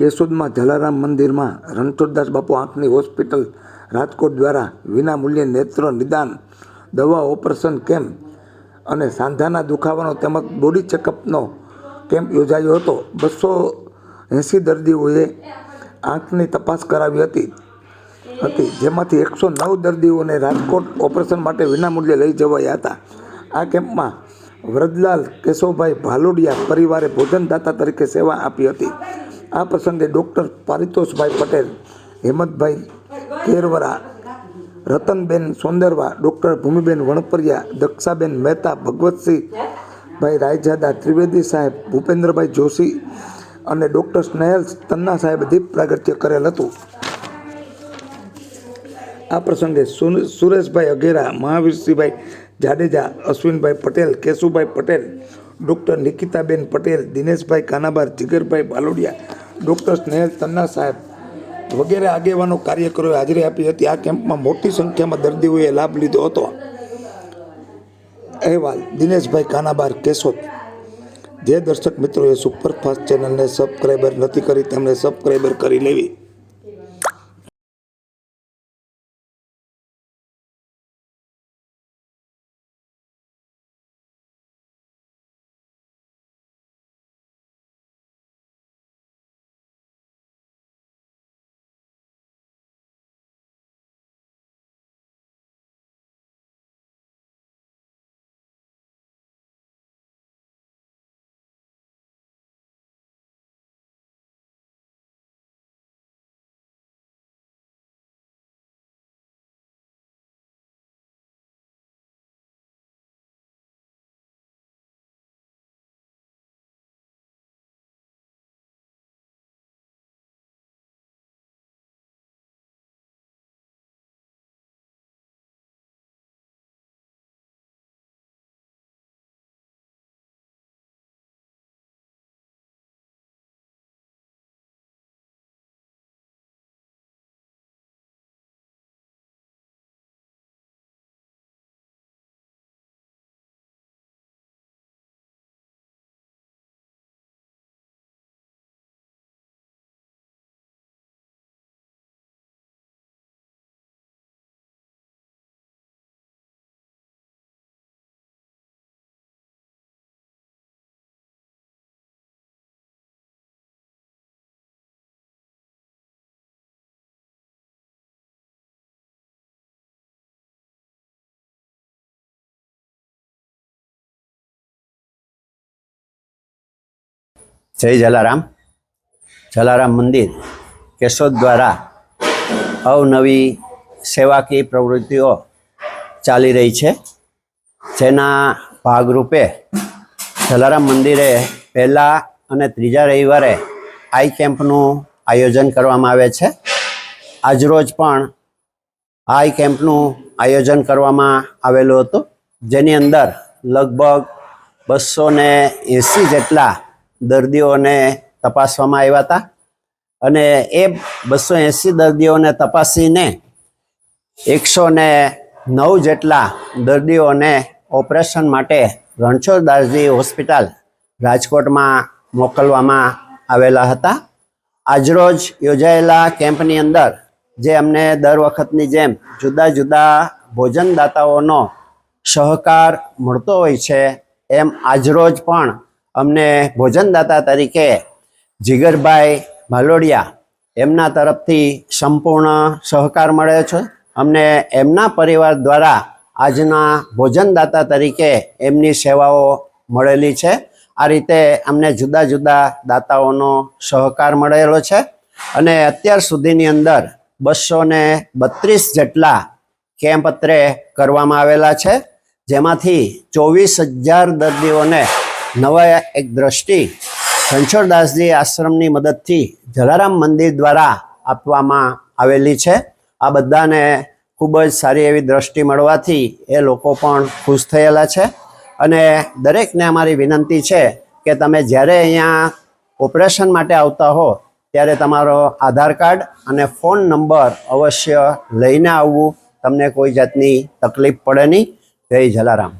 કેશોદમાં જલારામ મંદિરમાં રણછોડદાસ બાપુ આંખની હોસ્પિટલ રાજકોટ દ્વારા વિના મૂલ્યે નેત્ર નિદાન, દવા ઓપરેશન કેમ્પ અને સાંધાના દુખાવાનો તેમજ બોડી ચેકઅપનો કેમ્પ યોજાયો હતો. બસો એંસી દર્દીઓએ આંખની તપાસ કરાવી હતી. હતી. જેમાંથી એકસો નવ દર્દીઓને રાજકોટ ઓપરેશન માટે વિનામૂલ્યે લઈ જવાયા હતા. આ કેમ્પમાં વરદલાલ કેશવભાઈ ભાલોડિયા પરિવારે ભોજનદાતા તરીકે સેવા આપી હતી. આ પ્રસંગે ડૉક્ટર પારિતોષભાઈ પટેલ, હેમંતભાઈ કેરવરા, રતનબેન સોંદરવા, ડૉક્ટર ભૂમિબેન વણપરિયા, દક્ષાબેન મહેતા, ભગવતસિંહભાઈ રાયજાદા, ત્રિવેદી સાહેબ, ભૂપેન્દ્રભાઈ જોશી અને ડૉક્ટર સ્નેહલ તન્ના સાહેબ દીપ પ્રાગટ્ય કરેલ હતું. આ પ્રસંગે સુરેશભાઈ અઘેરા, મહાવીરસિંહભાઈ જાડેજા, અશ્વિનભાઈ પટેલ, કેશુભાઈ પટેલ ડૉક્ટર નિકિતાબેન પટેલ, દિનેશભાઈ કાનાબાર, જીગરભાઈ બાલોડિયા, ડૉક્ટર સ્નેહલ તન્ના સાહેબ વગેરે આગેવાનો કાર્યકરોએ હાજરી આપી હતી. આ કેમ્પમાં મોટી સંખ્યામાં દર્દીઓએ લાભ લીધો હતો. અહેવાલ, દિનેશભાઈ કાનાબાર, કેશોદ. જે દર્શક મિત્રોએ સુપરફાસ્ટ ચેનલને સબસ્ક્રાઈબર નથી કરી, તેમણે સબસ્ક્રાઈબર કરી લેવી. જય જલારામ. જલારામ મંદિર, કેશોદ દ્વારા અવનવી સેવાકીય પ્રવૃત્તિઓ ચાલી રહી છે. જેના ભાગરૂપે જલારામ મંદિરે પહેલા અને ત્રીજા રવિવારે આઈ કેમ્પનું આયોજન કરવામાં આવે છે. આજરોજ પણ આઈ કેમ્પનું આયોજન કરવામાં આવેલું હતું. જેની અંદર લગભગ બસો ને એંસી જેટલા દર્દીઓને તપાસવામાં આવ્યા હતા. અને એ બસો એંસી દર્દીઓને તપાસીને એકસો ને નવ જેટલા દર્દીઓને ઓપરેશન માટે રણછોડદાસજી હોસ્પિટલ રાજકોટમાં મોકલવામાં આવેલા હતા. આજરોજ યોજાયેલા કેમ્પની અંદર જે અમને દર વખતની જેમ જુદા જુદા ભોજનદાતાઓનો સહકાર મળતો હોય છે, એમ આજરોજ પણ અમને ભોજનદાતા તરીકે જીગરભાઈ ભાલોડિયા એમના તરફથી સંપૂર્ણ સહકાર મળ્યો છે. અમને એમના પરિવાર દ્વારા આજના ભોજનદાતા તરીકે એમની સેવાઓ મળેલી છે. આ રીતે અમને જુદા જુદા દાતાઓનો સહકાર મળેલો છે અને અત્યાર સુધીની અંદર બસો ને બત્રીસ જેટલા કેમ્પ અત્રે કરવામાં આવેલા છે. જેમાંથી ચોવીસ હજાર દર્દીઓને નવા એક દ્રષ્ટિ રણછોડદાસજી આશ્રમની મદદથી જલારામ મંદિર દ્વારા આપવામાં આવેલી છે. આ બધાને ખૂબ જ સારી એવી દ્રષ્ટિ મળવાથી એ લોકો પણ ખુશ થયેલા છે. અને દરેકને અમારી વિનંતી છે કે તમે જ્યારે અહીંયા ઓપરેશન માટે આવતા હો, ત્યારે તમારો આધાર કાર્ડ અને ફોન નંબર અવશ્ય લઈને આવવું. તમને કોઈ જાતની તકલીફ પડે નહીં. જય જલારામ.